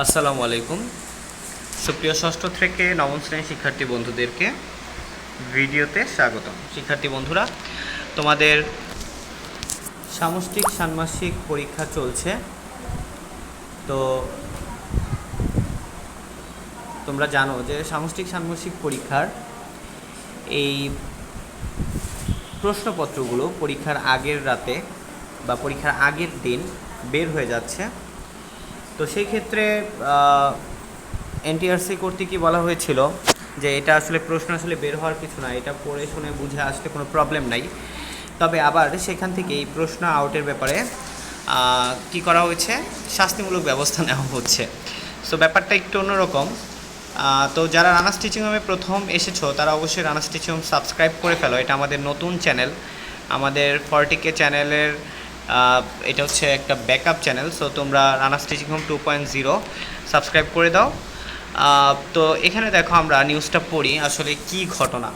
আসসালামু আলাইকুম। সুপ্রিয় ষষ্ঠ থেকে নবম শ্রেণির শিক্ষার্থী বন্ধুদেরকে ভিডিওতে স্বাগতম। শিক্ষার্থী বন্ধুরা, তোমাদের সামষ্টিক ষান্মাসিক পরীক্ষা চলছে। তো তোমরা জানো যে সামষ্টিক ষান্মাসিক পরীক্ষার এই প্রশ্নপত্রগুলো পরীক্ষার আগের রাতে বা পরীক্ষার আগের দিন বের হয়ে যাচ্ছে। তো সেই ক্ষেত্রে এনটিআরসি কর্তৃক কি বলা হয়েছিল যে এটা আসলে প্রশ্ন আসলে বের হওয়ার কিছু না, এটা পড়ে শুনে বুঝে আসলে কোনো প্রবলেম নাই। তবে আবার সেখান থেকে এই প্রশ্ন আউটের ব্যাপারে কি করা হয়েছে? শাস্তিমূলক ব্যবস্থা নেওয়া হচ্ছে। সো ব্যাপারটা একটু অন্যরকম। তো যারা রানা স্টিচিং হোমে প্রথম এসেছ, তারা অবশ্যই রানা স্টিচিং হোম সাবস্ক্রাইব করে ফেলো। এটা আমাদের নতুন চ্যানেল আমাদের ফর্টিকে চ্যানেলের এটা হচ্ছে একটা ব্যাকআপ চ্যানেল সো তোমরা Rana stitching home two point zero subscribe করে দাও। তো এখানে দেখো আমরা নিউজটা পড়ি, আসলে কি ঘটনা।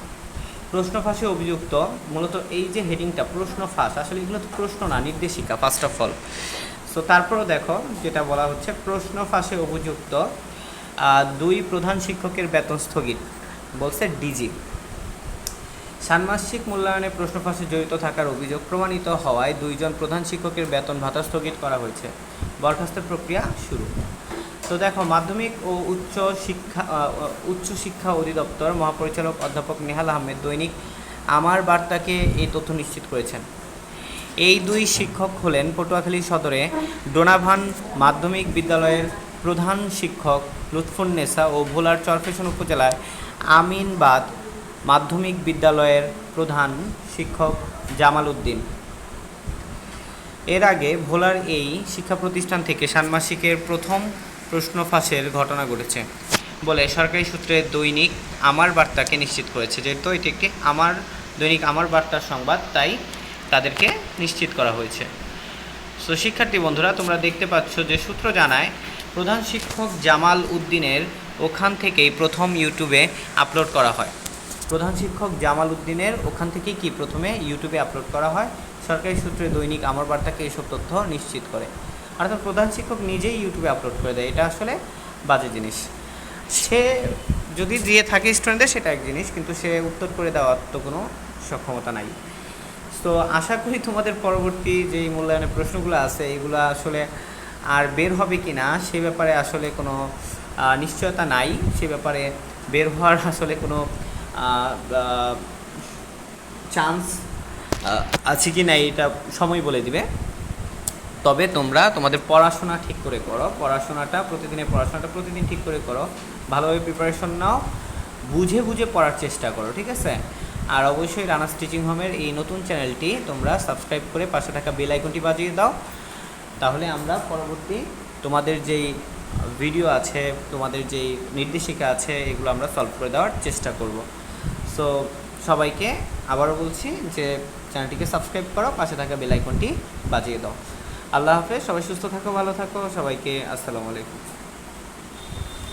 প্রশ্ন ফাঁসে অভিযুক্ত, মূলত এই যে হেডিংটা প্রশ্ন ফাঁস, আসলে এগুলো তো প্রশ্ন না, নির্দেশিকা ফার্স্ট অফ অল সো তারপরও দেখো, যেটা বলা হচ্ছে, প্রশ্ন ফাঁসে অভিযুক্ত দুই প্রধান শিক্ষকের বেতন স্থগিত, বলছে ডিজি ষান্মাসিক মূল্যায়নে প্রশ্ন ফাঁসে জড়িত থাকার অভিযোগ প্রমাণিত হওয়ায় দুইজন প্রধান শিক্ষকের বেতন ভাতা স্থগিত করা হয়েছে। বরখাস্তের প্রক্রিয়া শুরু। তো দেখো, মাধ্যমিক ও উচ্চ শিক্ষা উচ্চ শিক্ষা অধিদপ্তর মহাপরিচালক অধ্যাপক নেহাল আহমেদ দৈনিক আমার বার্তাকে এই তথ্য নিশ্চিত করেছেন। এই দুই শিক্ষক হলেন পটুয়াখালী সদরে ডোনাভান মাধ্যমিক বিদ্যালয়ের প্রধান শিক্ষক লুৎফুন্নেসা ও ভোলার চরফেশন উপজেলায় আমিনবাদ মাধ্যমিক বিদ্যালয়ের প্রধান শিক্ষক জামাল উদ্দিন। এর আগে ভোলার এই শিক্ষা প্রতিষ্ঠান থেকে ষান্মাসিকের প্রথম প্রশ্ন ফাঁসের ঘটনা ঘটেছে বলে সরকারি সূত্রে দৈনিক আমার বার্তাকে নিশ্চিত করেছে। যেহেতু এটি একটি আমার দৈনিক আমার বার্তার সংবাদ, তাই তাদেরকে নিশ্চিত করা হয়েছে। সো শিক্ষার্থী বন্ধুরা, তোমরা দেখতে পাচ্ছ যে সূত্র জানায়, প্রধান শিক্ষক জামাল উদ্দিনের ওখান থেকেই প্রথম ইউটিউবে আপলোড করা হয়। প্রধান শিক্ষক জামাল উদ্দিনের, ওখান থেকেই কি প্রথমে ইউটিউবে আপলোড করা হয়? সরকারি সূত্রে দৈনিক আমার বার্তাকে এইসব তথ্য নিশ্চিত করে। অর্থাৎ প্রধান শিক্ষক নিজেই ইউটিউবে আপলোড করে দেয়, এটা আসলে বাজে জিনিস। সে যদি দিয়ে থাকে স্টুডেন্টদের, সেটা এক জিনিস, কিন্তু সে উত্তর করে দেওয়ার তো কোনো সক্ষমতা নাই। তো আশা করি তোমাদের পরবর্তী যেই মূল্যায়নের প্রশ্নগুলো আছে, এগুলো আসলে আর বের হবে কি না সে ব্যাপারে আসলে কোনো নিশ্চয়তা নাই। সে ব্যাপারে বের হওয়ার আসলে কোনো চান্স আছে কি না এটা সময় বলে দিবে। তবে তোমরা তোমাদের পড়াশোনা ঠিক করে করো। পড়াশোনাটা প্রতিদিনের পড়াশোনাটা প্রতিদিন ঠিক করে করো। ভালোভাবে প্রিপারেশন নাও। বুঝে বুঝে পড়ার চেষ্টা করো, ঠিক আছে? আর অবশ্যই রানা স্টিচিং হোমের এই নতুন চ্যানেলটি তোমরা সাবস্ক্রাইব করে পাশে থাকা বেল আইকনটি বাজিয়ে দাও। তাহলে আমরা পরবর্তী তোমাদের যেই ভিডিও আছে, তোমাদের যেই নির্দেশিকা আছে, এগুলো আমরা সলভ করে দেওয়ার চেষ্টা করব। সো সবাইকে আবারও বলছি যে চ্যানেলটিকে সাবস্ক্রাইব করো, পাশে থাকা বেল আইকনটি বাজিয়ে দাও। আল্লাহ হাফেজ, সবাই সুস্থ থাকো, ভালো থাকো, সবাইকে আসসালামু আলাইকুম।